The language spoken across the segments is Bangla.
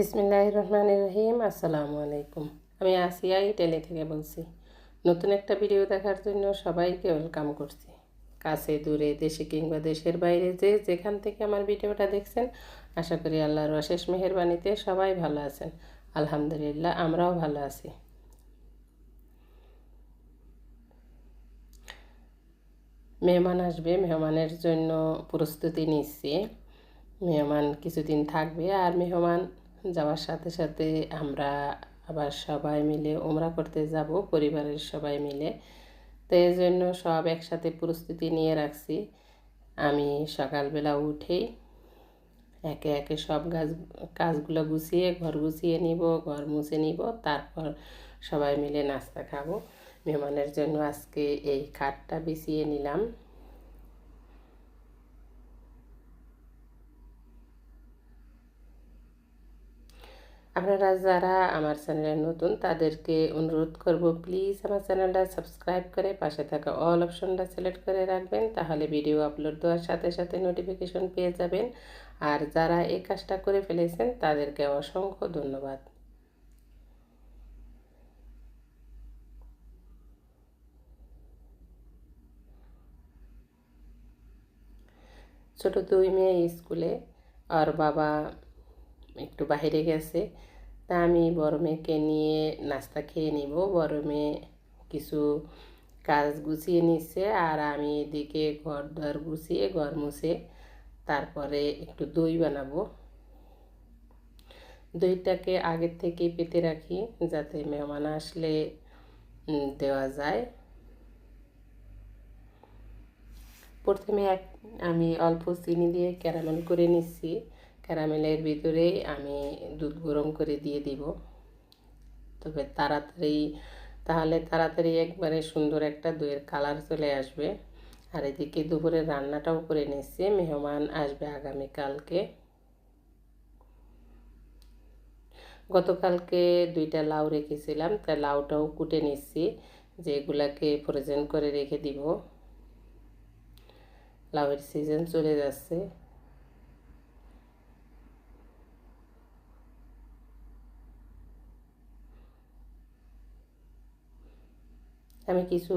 বিসমিল্লাহ রহমান রহিম আসসালামু আলাইকুম আমি আসিয়া ইটালি থেকে বলছি, নতুন একটা ভিডিও দেখার জন্য সবাইকে ওয়েলকাম করছি। কাছে, দূরে, দেশে কিংবা দেশের বাইরে যে যেখান থেকে আমার ভিডিওটা দেখছেন, আশা করি আল্লাহর অশেষ মেহরবানিতে সবাই ভালো আছেন। আলহামদুলিল্লাহ, আমরাও ভালো আছি। মেহমান আসবে, মেহমানের জন্য প্রস্তুতি নিচ্ছি। মেহমান কিছুদিন থাকবে, আর মেহমান যাওয়ার সাথে সাথে আমরা আবার সবাই মিলে ওমরা করতে যাব, পরিবারের সবাই মিলে। তো এই জন্য সব একসাথে প্রস্তুতি নিয়ে রাখছি। আমি সকালবেলা উঠেই একে একে সব গাছ, কাজগুলো গুছিয়ে, ঘর গুছিয়ে নিব, ঘর মুছে নিব, তারপর সবাই মিলে নাস্তা খাব। মেহমানের জন্য আজকে এই খাটটা বিছিয়ে নিলাম। আপনারা যারা আমার চ্যানেলে নতুন, তাদেরকে অনুরোধ করব প্লিজ আমার চ্যানেলটা সাবস্ক্রাইব করে পাশে থাকা অল অপশনটা সিলেক্ট করে রাখবেন, তাহলে ভিডিও আপলোড দেওয়ার সাথে সাথে নোটিফিকেশন পেয়ে যাবেন। আর যারা এই কাজটা করে ফেলেছেন, তাদেরকে অসংখ্য ধন্যবাদ। ছোট দুই মেয়ে স্কুলে, আর বাবা একটু বাইরে গেছে। তা আমি বড় মেয়েকে নিয়ে নাস্তা খেয়ে নিব। বড় মেয়ে কিছু কাজ গুছিয়ে নিচ্ছে আর আমি এদিকে ঘর দর গুছিয়ে, ঘর মুছে তারপরে একটু দই বানাবো। দইটাকে আগের থেকে পেতে রাখি যাতে মেহমান আসলে দেওয়া যায়। প্রথমে এক, আমি অল্প চিনি দিয়ে ক্যারামেল করে নিচ্ছি। ক্যারামেলের ভিতরে আমি দুধ গরম করে দিয়ে দিব। তবে তাড়াতাড়ি, তাহলে তাড়াতাড়ি একবারে সুন্দর একটা দইয়ের কালার চলে আসবে। আর এদিকে দুপুরে রান্নাটাও করে নিচ্ছি, মেহমান আসবে আগামীকালকে। গতকালকে দুইটা লাউ রেখেছিলাম, তাই লাউটাও কুটে নিচ্ছি, যেগুলাকে ফ্রোজেন করে রেখে দিব। লাউয়ের সিজন চলে যাচ্ছে। আমি কিছু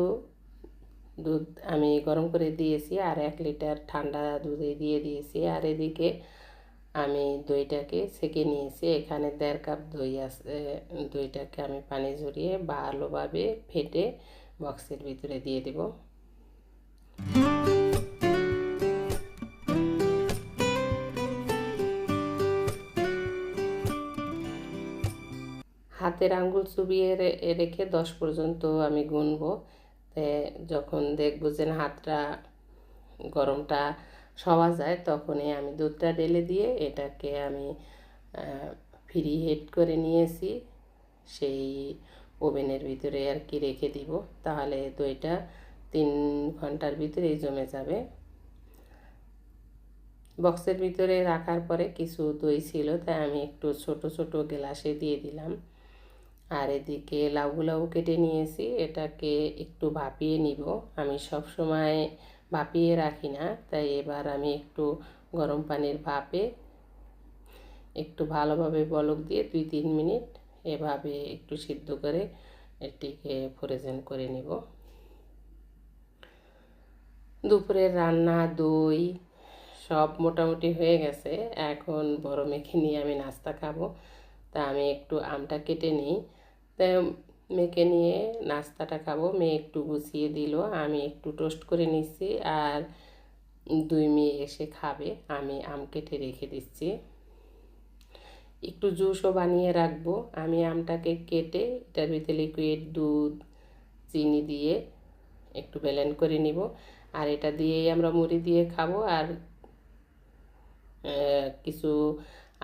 দুধ আমি গরম করে দিয়েছি আর এক লিটার ঠান্ডা দুধে দিয়ে দিয়েছি। আর এদিকে আমি দইটাকে সেকে নিয়েছি। এখানে দেড় কাপ দই আছে, দইটাকে আমি পানি ঝরিয়ে ভালোভাবে ফেটে বক্সের ভিতরে দিয়ে দেব। হাতের আঙ্গুল চুবিয়ে রেখে দশ পর্যন্ত আমি গুনবো। যখন দেখব যে হাতটা গরমটা সওয়া যায়, তখনই আমি দুধটা ঢেলে দিয়ে এটাকে আমি ফ্রি হিট করে নিয়েছি। সেই ওভেনের ভিতরে আর কি রেখে দিব। তাহলে দইটা তিন ঘণ্টার ভিতরেই জমে যাবে। বক্সের ভিতরে রাখার পরে কিছু দই ছিল, তাই আমি একটু ছোট ছোট গ্লাসে দিয়ে দিলাম। আর এদিকে লাউগুলাও কেটে নিয়েছি। এটাকে একটু ভাপিয়ে নিব। আমি সব সময় ভাপিয়ে রাখি না, তাই এবার আমি একটু গরম পানির ভাপে একটু ভালোভাবে বলক দিয়ে দুই তিন মিনিট এভাবে একটু সিদ্ধ করে এটিকে ফ্রোজেন করে নিব। দুপুরের রান্না, দই সব মোটামুটি হয়ে গেছে। এখন বড় মেখে নিয়ে আমি নাস্তা খাব। তা আমি একটু আমটা কেটে নিই। তাই মেয়েকে নিয়ে নাস্তাটা খাব। মেয়ে একটু গুছিয়ে দিল, আমি একটু টোস্ট করে নিচ্ছি আর দুই মেয়ে এসে খাবে, আমি আম কেটে রেখে দিচ্ছি। একটু জুসও বানিয়ে রাখব, আমি আমটাকে কেটে এটার ভিতরে লিকুইড দুধ, চিনি দিয়ে একটু ব্যালেন্ড করে নিব। আর এটা দিয়েই আমরা মুড়ি দিয়ে খাব আর কিছু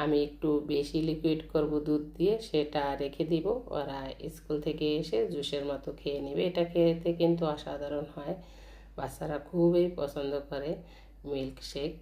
আমি একটু বেশি লিকুইড করব দুধ দিয়ে, সেটা রেখে দিব। ওরা স্কুল থেকে এসে জুসের মতো খেয়ে নেবে। এটা খেতে কিন্তু অসাধারণ হয়। বাচ্চারা খুবই পছন্দ করে মিল্ক শেক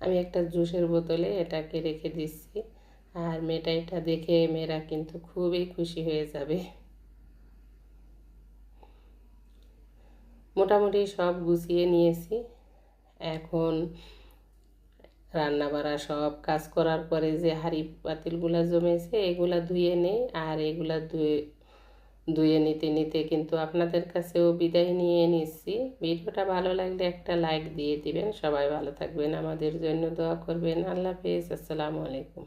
আমি একটা জুসের বোতলে এটাকে রেখে দিচ্ছি। আর মেয়েটা এটা দেখে মেয়েরা কিন্তু খুবই খুশি হয়ে যাবে। মোটামুটি সব গুছিয়ে নিয়েছি। এখন রান্না বাড়া সব কাজ করার পরে যে হাঁড়ি পাতিলগুলা জমেছে, এগুলা ধুয়ে নেই। আর এগুলা ধুয়ে ধুয়ে নিতে নিতে কিন্তু আপনাদের কাছেও বিদায় নিয়ে নিচ্ছি। ভিডিওটা ভালো লাগলে একটা লাইক দিয়ে দিবেন। সবাই ভালো থাকবেন। আমাদের জন্য দোয়া করবেন। আল্লাহ হাফেজ। আসসালামু আলাইকুম।